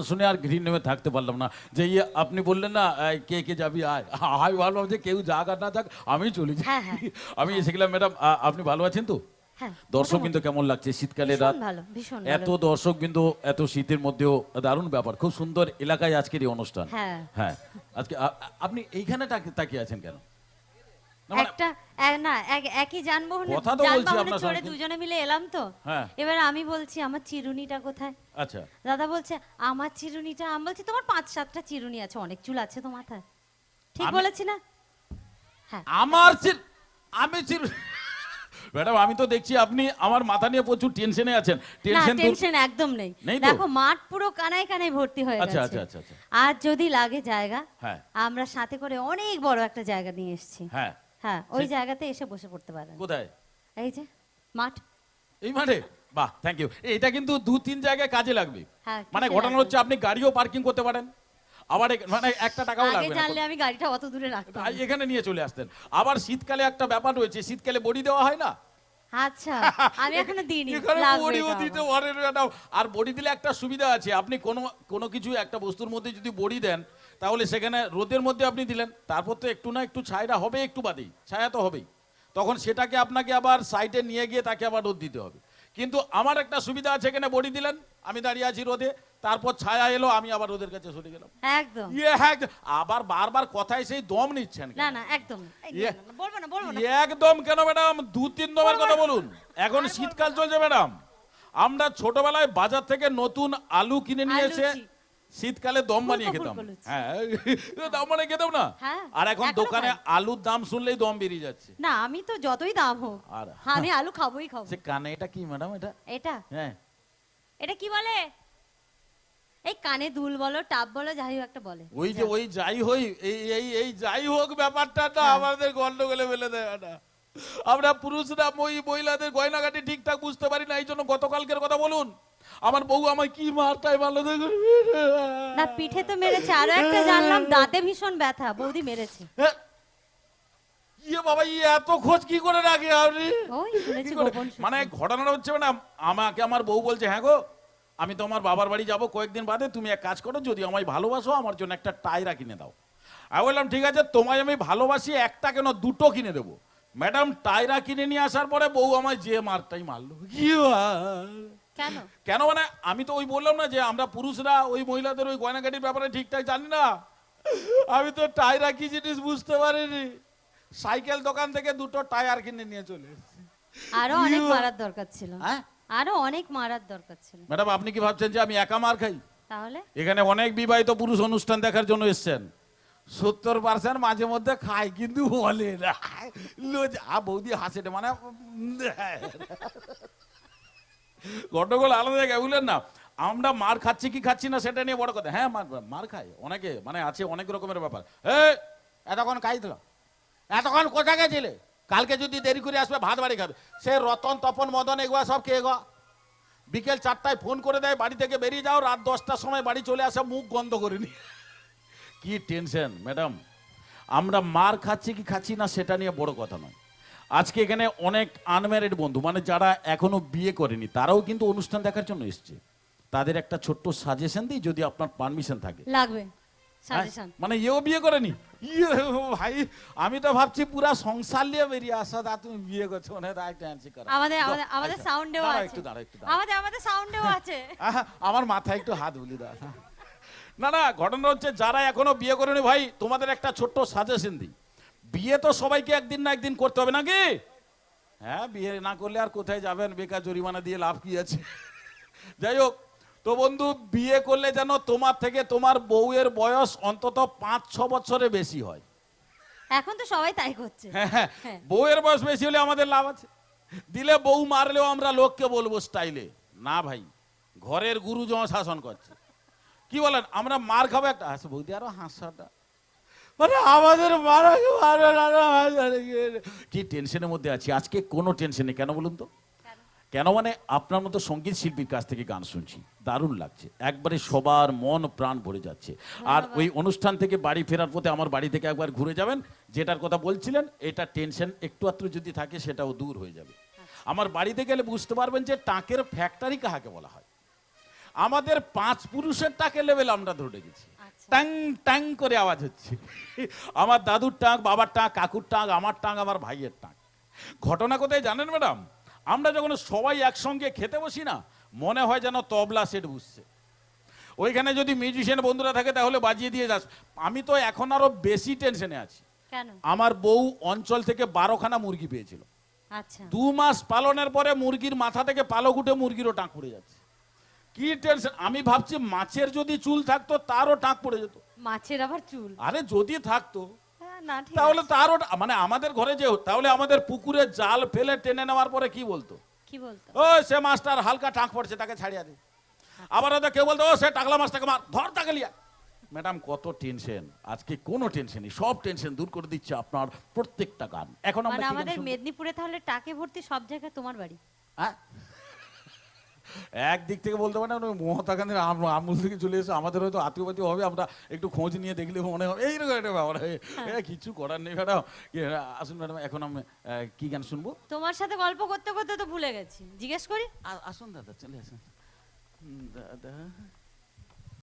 শুনে আর ঘৃণ নেমে থাকতে পারলাম না। যে ইয়ে আপনি বললেন না কে কে যাবি আয়। আমি ভাবলাম যে কেউ যাক আর না যাক আমি চলে যাই। হ্যাঁ, হ্যাঁ। আমি এসে গেলাম ম্যাডাম আপনি ভালো আছেন তো? হ্যাঁ দর্শক কিন্তু কেমন লাগছে? শীতকালে রাত। এত দর্শক বিন্দু এত শীতের মধ্যেও দারুণ ব্যাপার। খুব সুন্দর এলাকায় আজকের এই অনুষ্ঠান। হ্যাঁ। আজকে আপনি এইখানে তাকিয়ে আছেন কেন? একটা না একই যানবাহনে যানবাহনে চড়ে দুজনে মিলে এলাম তো। হ্যাঁ। এবার আমি বলছি আমার চিরুনিটা কোথায়? আচ্ছা। দাদা বলছে আমার চিরুনিটা আমি বলছি তোমার পাঁচ সাতটা চিরুনি আছে অনেক চুল আছে তো মাথায়। ঠিক বলেছি না? হ্যাঁ। আমার আমি চির ম্যাডাম আমি তো দেখছি আপনি আমার মাথা নিয়ে প্রচুর টেনশনে আছেন। টেনশন টেনশন একদম নেই। দেখো মাঠ পুরো কানায় কানায় ভর্তি হয়ে আচ্ছা, গেছে আচ্ছা, আচ্ছা, আচ্ছা। আর যদি লাগে জায়গা হ্যাঁ। আমরা সাথে করে অনেক বড় একটা জায়গা নিয়ে এসেছি। হ্যাঁ। হ্যাঁ ওই জায়গাতে এসে বসে পড়তে পারেন। কোথায়? এই যে মাঠ। এই মাঠে? বাহ থ্যাংক ইউ এটা কিন্তু দু তিন জায়গায় কাজে লাগবে। হ্যাঁ, মানে ঘটনা হচ্ছে আপনি গাড়িও পার্কিং করতে পারেন। আবার মানে একটা টাকাও লাগবে জানলে আমি গাড়িটা অত দূরে রাখতাম। এখানে নিয়ে চলে আসতেন। আবার শীতকালে একটা ব্যাপার রয়েছে শীতকালে বডি দেওয়া হয় না? আচ্ছা আমি এখনও দিইনি এখানে বডিও দিতে পারেন আর বডি দিলে একটা সুবিধা আছে। আপনি কোনো কোনো কিছু একটা বস্তুর মধ্যে যদি বডি দেন তাহলে সেখানে রোদের মধ্যে আপনি দিলেন তারপর তো একটু না একটু ছায়া হবে একটু বাদেই ছায়া তো হবেই। তখন সেটাকে আপনাকে আবার সাইডে নিয়ে গিয়ে তাকে আবার রোদ দিতে হবে। কিন্তু আমার একটা সুবিধা আছে এখানে বডি দিলেন আমি দাঁড়িয়ে আছি রোদে তারপর ছায়া এলো আমি আবার রোদের কাছে সরে গেলাম। একদম। ইয়ে হ্যাঁ আবার বারবার কথায় সেই দম নিচ্ছেন না না একদম ইয়ে। না, না, বলব না বলব না। একদম কেন ম্যাডাম? দু তিন দমের কথা বলুন। এখন শীতকাল চলছে ম্যাডাম। আমরা ছোটবেলায় বাজার থেকে নতুন আলু কিনে নিয়ে এসে আলুচি। শীতকালে দম বানিয়ে খেতাম। হ্যাঁ দম বানিয়ে খেতাম না? হ্যাঁ, আর এখন দোকানে আলুর দাম শুনলেই দম বেরিয়ে যাচ্ছে। না আমি তো যতই দাম হোক আমি আলু খাবোই খাব। সে কানে এটা কি ম্যাডাম এটা? এটা? হ্যাঁ। এটা কি বলে? এই কানে দুল বলো টাপ বলো যাই হোক একটা বলে। ওই যে ওই যাই হই এই এই এই যাই হোক ব্যাপারটা না হ্যাঁ। আমাদের গন্ডগোলে ফেলে দেয় না আমরা পুরুষরা ওই মহিলাদের গয়নাগাটি ঠিকঠাক বুঝতে পারি না এই জন্য গতকালকের কথা বলুন। আমার বউ আমায় কি মারটাই মারলো দেখুন না পিঠে তো মেরেছে আরও একটা জানলাম দাঁতে ভীষণ ব্যথা বৌদি মেরেছে। ইয়ে বাবা ইয়ে এত খোঁজ কি করে রাখে আপনি। মানে ঘটনাটা হচ্ছে না আমাকে আমার বউ বলছে হ্যাঁ গো আমি তো আমার বাবার বাড়ি যাব কয়েকদিন বাদে তুমি এক কাজ করো যদি আমায় ভালোবাসো আমার জন্য একটা টায়রা কিনে দাও আমি বললাম ঠিক আছে তোমায় আমি ভালোবাসি একটা কেন দুটো কিনে দেবো ম্যাডাম টায়রা কিনে নিয়ে আসার পরে বউ আমায় যে মারটাই মারলো কি? কেন? কেন মানে আমি তো ওই বললাম না যে আমরা পুরুষরা ওই মহিলাদের ওই গয়নাগাটির ব্যাপারে ঠিকঠাক জানি না। আমি তো টায়রা কি জিনিস বুঝতে পারিনি। সাইকেল দোকান থেকে দুটো টায়ার কিনে নিয়ে চলে আরও অনেক মারার দরকার ছিল। হ্যাঁ? আরও অনেক মারার দরকার ছিল। ম্যাডাম আপনি কি ভাবছেন যে আমি একা মার খাই? তাহলে? এখানে অনেক বিবাহিত পুরুষ অনুষ্ঠান দেখার জন্য এসছেন। সত্তর পার্সেন্ট মাঝে মধ্যে খায় কিন্তু বলে না। বৌদি হাসে রে, মানে গন্ডগোল আলাদা জায়গায়, বুঝলেন না? আমরা মার খাচ্ছি কি খাচ্ছি না সেটা নিয়ে বড় কথা। হ্যাঁ মার মার খায় অনেকে মানে আছে অনেক রকমের ব্যাপার। এ এতক্ষণ খাইছিল? এতক্ষণ কোথায় গেছিলে? কালকে যদি দেরি করে আসবে, ভাত বাড়ি খাবে। সে রতন, তপন, মদন, এগুলো সব কে গো? বিকেল চারটায় ফোন করে দেয়, বাড়ি থেকে বেরিয়ে যাও, রাত দশটার সময় বাড়ি চলে আসে, মুখ গন্ধ করে নি কি টেনশন, ম্যাডাম? আমরা মার খাচ্ছি কি খাচ্ছি না, সেটা নিয়ে বড় কথা নয়। আজকে এখানে অনেক আনম্যারিড বন্ধু মানে যারা এখনও বিয়ে করেনি তারাও কিন্তু অনুষ্ঠান দেখার জন্য এসছে। তাদের একটা ছোট্ট সাজেশন দিই যদি আপনার পারমিশন থাকে। লাগবে হ্যাঁ? সাজেশন মানে এও বিয়ে করেনি? ইয়ে ভাই আমি তো ভাবছি পুরা সংসার নিয়ে বেরিয়ে আসা দা তুমি বিয়ে করছ মানে তা একটা হ্যান্ডশেক করো। আমাদের আমাদের আমাদের আচ্ছা, সাউন্ডেও আছে। একটু দাঁড়াও একটু দাঁড়াও। আমাদের আমাদের সাউন্ডেও আছে। আমার মাথায় একটু হাত বুলি দাও। না না ঘটনা হচ্ছে যারা এখনও বিয়ে করেনি ভাই তোমাদের একটা ছোট্ট সাজেশন দিই। বিয়ে তো সবাইকে একদিন না একদিন করতে হবে নাকি? হ্যাঁ বিয়ে না করলে আর কোথায় যাবেন? বেকার জরিমানা দিয়ে লাভ কি আছে? যাই হোক তো বন্ধু বিয়ে করলে যেন তোমার থেকে তোমার বউয়ের বয়স অন্তত পাঁচ ছ বছরে বেশি হয়। এখন তো সবাই তাই করছে। হ্যাঁ, হ্যাঁ। হ্যাঁ। বউয়ের বয়স বেশি হলে আমাদের লাভ আছে। দিলে বউ মারলেও আমরা লোককে বলব স্টাইলে। না ভাই ঘরের গুরু জমা শাসন করছে। কি বলেন আমরা মার খাব একটা? হাসে বৌদি আরও হাসাটা। মানে আমাদের মারাকে মারো না, না, কি- কি টেনশনের মধ্যে আছি? আজকে কোনো টেনশন নেই কেন বলুন তো? কেন? মানে আপনার মতো সংগীত শিল্পীর কাছ থেকে গান শুনছি দারুণ লাগছে। একবারে সবার মন প্রাণ ভরে যাচ্ছে। আর ওই অনুষ্ঠান থেকে বাড়ি ফেরার পথে আমার বাড়ি থেকে একবার ঘুরে যাবেন যেটার কথা বলছিলেন এটা টেনশন একটু আত্র যদি থাকে সেটাও দূর হয়ে যাবে। আমার বাড়িতে গেলে বুঝতে পারবেন যে টাকের ফ্যাক্টরি কাহাকে বলা হয়? আমাদের পাঁচ পুরুষের টাকে লেভেল আমরা ধরে গেছি আচ্ছা। টাং টাং করে আওয়াজ হচ্ছে। আমার দাদুর টাক বাবার টাক কাকুর টাক আমার টাক আমার ভাইয়ের টাক। ঘটনা কোথায় জানেন ম্যাডাম? আমরা যখন সবাই একসঙ্গে খেতে বসি না মনে হয় যেন তবলা সেট বুঝছে ওইখানে যদি মিউজিশিয়ান বন্ধুরা থাকে তাহলে বাজিয়ে দিয়ে যাস। আমি তো এখন আরও বেশি টেনশনে আছি। আমার বউ অঞ্চল থেকে বারোখানা মুরগি পেয়েছিল। আচ্ছা। দু মাস পালনের পরে মুরগির মাথা থেকে পালক উঠে মুরগিরও টাক পড়ে যাচ্ছে। কি টেনশন আমি ভাবছি মাছের যদি চুল থাকতো তারও টাক পড়ে যেত। মাছের আবার চুল? আরে যদি থাকতো হ্যাঁ, না ঠিক তাহলে তারও মানে আমাদের ঘরে যে তাহলে আমাদের পুকুরে জাল ফেলে টেনে নেওয়ার পরে কি বলতো? কি বলতো? ও সে মাছটার হালকা টাক পড়ছে তাকে ছাড়িয়ে দে। আবার হয়তো কেউ বলতো ও সে টাকলা মাছটাকে মার ধর তাকে লিয়া ম্যাডাম কত টেনশন আজকে কোনো টেনশন নেই সব টেনশন দূর করে দিচ্ছে আপনার প্রত্যেকটা গান। এখন আমরা মানে আমাদের মেদিনীপুরে তাহলে টাকে ভর্তি সব জায়গায় তোমার বাড়ি? হ্যাঁ? একদিক থেকে বলতে পারেন মমতা গান্ধীর আমুল থেকে চলে এসে আমাদের হয়তো আত্মীয়বাদী হবে আমরা একটু খোঁজ নিয়ে দেখলে মনে হবে এইরকম একটা ব্যাপার। হয়ে। এ, কিছু করার নেই ম্যাডাম। আসুন ম্যাডাম এখন আমি কি গান শুনব? তোমার সাথে গল্প করতে করতে তো ভুলে গেছি। জিজ্ঞেস করি? আসুন দাদা চলে আসুন। দাদা।